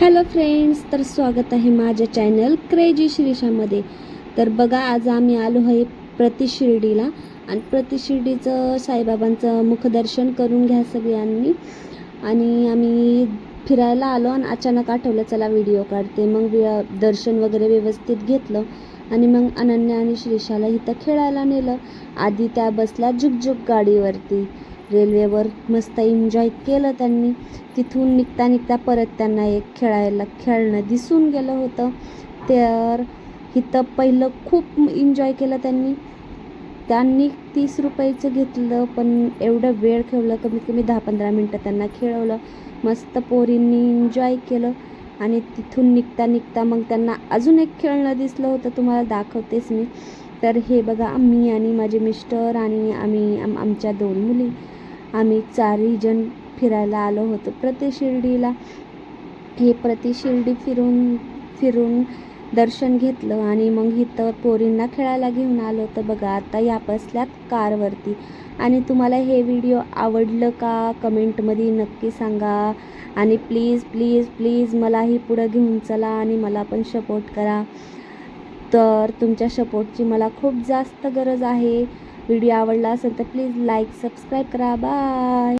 Hello friends तर स्वागत आहे माझ्या चॅनल क्रेजी शिरीषामध्ये. तर बघा आज आम्ही आलो आहे प्रतिशिर्डीला आणि प्रतिशिर्डीचं साईबाबांचं मुखदर्शन करून घ्या सगळ्यांनी. आणि आम्ही फिरायला आलो आणि अचानक आठवलं चला व्हिडिओ काढते. मग वि- दर्शन वगैरे व्यवस्थित घेतलं आणि मग अनन्या आणि श्रीषाला इथं खेळायला नेलं. आधी त्या बसल्या झुकझुक गाडीवरती. रेल्वेवर मस्त एन्जॉय केलं त्यांनी. तिथून निघता निघता परत त्यांना एक खेळायला खेळणं दिसून गेलं होतं. तर इथं पहिलं खूप एन्जॉय केलं त्यांनी. त्यांनी तीस रुपयाचं घेतलं पण एवढं वेळ खेळलं कमीत कमी दहा पंधरा मिनटं त्यांना खेळवलं. मस्त पोरींनी एन्जॉय केलं. आणि तिथून निघता निघता मग त्यांना अजून एक खेळणं दिसलं होतं तुम्हाला दाखवतेच मी. तर हे बघा मी आणि माझे मिस्टर आणि आम्ही आम आमच्या दोन मुली आम्ही चारही जण फिरायला आलो होतो प्रति शिर्डीला. हे प्रति शिर्डी फिरून फिरून दर्शन घेतलं आणि मग इथं पोरींना खेळायला घेऊन आलो. तर बघा आता या बसल्यात कारवरती. आणि तुम्हाला हे व्हिडिओ आवडलं का कमेंटमध्ये नक्की सांगा. आणि प्लीज प्लीज प्लीज मलाही पुढं घेऊन चला आणि मला पण सपोर्ट करा. तर तुमच्या सपोर्टची मला खूप जास्त गरज आहे. व्हिडिओ आवडला असेल तर प्लीज लाईक सबस्क्राईब करा. बाय.